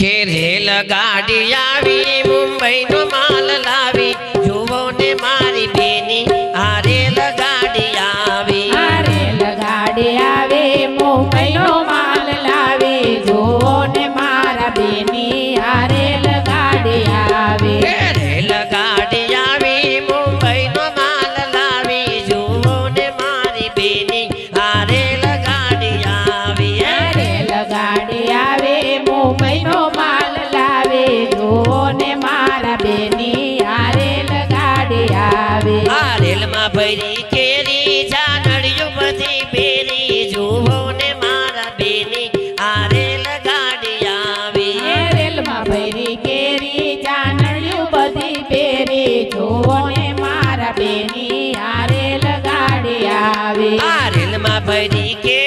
કે રેલ ગાડી આવી મુંબઈ નો માલ લાવી જુઓ ને મારી બેની આ રેલ ગાડી આવી. આ રેલ ગાડી આવે મુંબઈનો માલ લાવી જુઓ ને મારા બેની આ રેલ ગાડી આવે. રેલ ગાડી આવી મુંબઈ નો માલ લાવી જુઓ ને મારી બેની આ રેલ ગાડી આવી. રેલ ગાડી આવે ભરી કેરી જાનડિયું બધી બેરી જુઓ ને મારા બેની આ રેલ ગાડી આવી રેલમાં ભરી કેરી જાનણ્યું બધી પેરી જુઓ ને મારા બેની આ રેલ ગાડી આવી. આ રેલમાં ભરી કેરી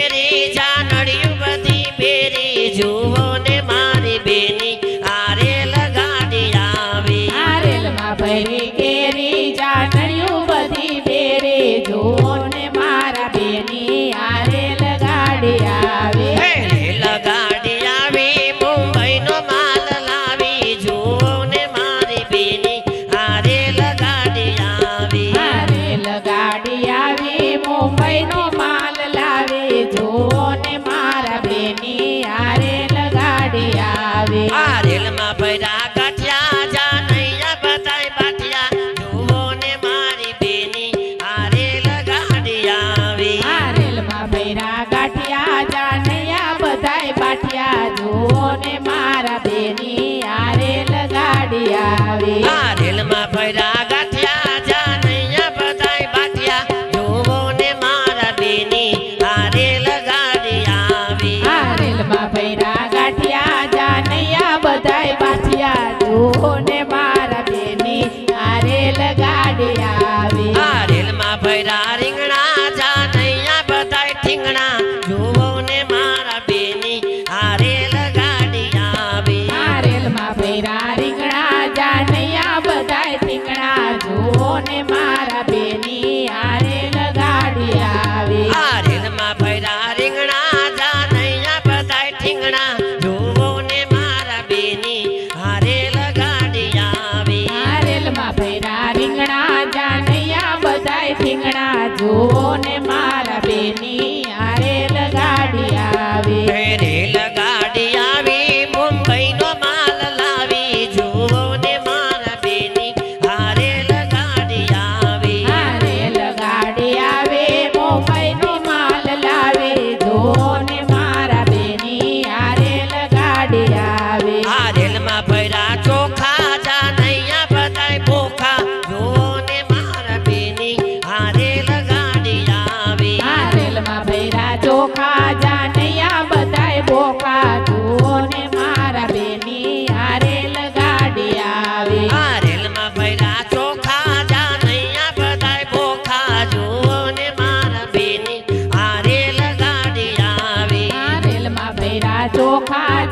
do যাবে নি ચોખા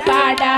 पाडा